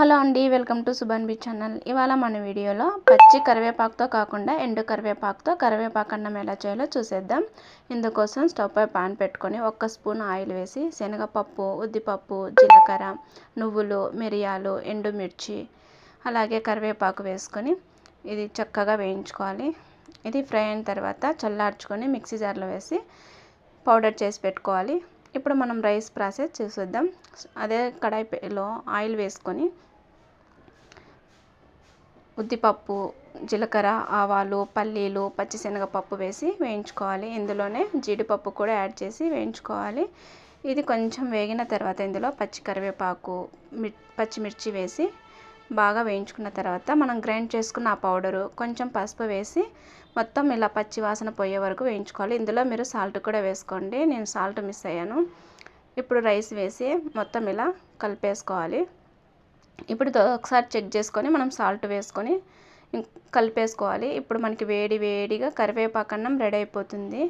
Hello అండి welcome to సుబన్ బీ ఛానల్. ఇవాళ మన వీడియోలో పచ్చి కరివేపాకుతో కాకుండా ఎండు కరివేపాకుతో కరివేపాకు అన్నం ఎలా చేయాలో చూసేద్దాం. ఇందుకోసం స్టవ్ పై పాన్ పెట్టుకొని ఒక్క స్పూన్ ఆయిల్ వేసి శనగపప్పు ఉద్దిపప్పు జీలకర్ర నువ్వులు మిరియాలు ఎండుమిర్చి అలాగే కరివేపాకు వేసుకొని ఇది చక్కగా వేయించుకోవాలి. ఇది ఫ్రై అయిన తర్వాత చల్లార్చుకొని మిక్సీ జార్లో వేసి పౌడర్ చేసి పెట్టుకోవాలి. ఇప్పుడు మనం రైస్ ప్రాసెస్ చూసేద్దాం. అదే కడాయిలో ఆయిల్ వేసుకొని ఉద్దిపప్పు జీలకర్ర ఆవాలు పల్లీలు పచ్చిశనగపప్పు వేసి వేయించుకోవాలి. ఇందులోనే జీడిపప్పు కూడా యాడ్ చేసి వేయించుకోవాలి. ఇది కొంచెం వేగిన తర్వాత ఇందులో పచ్చి కరివేపాకు పచ్చిమిర్చి వేసి బాగా వేయించుకున్న తర్వాత మనం గ్రైండ్ చేసుకున్న ఆ పౌడరు కొంచెం పసుపు వేసి మొత్తం ఇలా పచ్చి వాసన పోయే వరకు వేయించుకోవాలి. ఇందులో మీరు సాల్ట్ కూడా వేసుకోండి. నేను సాల్ట్ మిస్ అయ్యాను. ఇప్పుడు రైస్ వేసి మొత్తం ఇలా కలిపేసుకోవాలి. ఇప్పుడు ఒకసారి చెక్ చేసుకొని మనం సాల్ట్ వేసుకొని కలిపేసుకోవాలి. ఇప్పుడు మనకి వేడి వేడిగా కరివేపాకు అన్నం రెడీ అయిపోతుంది.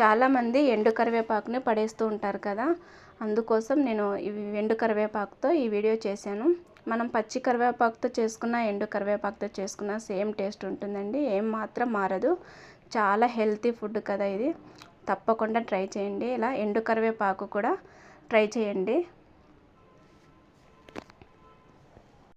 చాలామంది ఎండు కరివేపాకుని పడేస్తూ ఉంటారు కదా. అందుకోసం నేను ఎండు కరివేపాకుతో ఈ వీడియో చేశాను. మనం పచ్చి కరివేపాకుతో చేసుకున్న ఎండు కరివేపాకుతో చేసుకున్న సేమ్ టేస్ట్ ఉంటుందండి. ఏం మాత్రం మారదు. చాలా హెల్తీ ఫుడ్ కదా ఇది. తప్పకుండా ట్రై చేయండి. ఇలా ఎండు కరివేపాకు కూడా ట్రై చేయండి.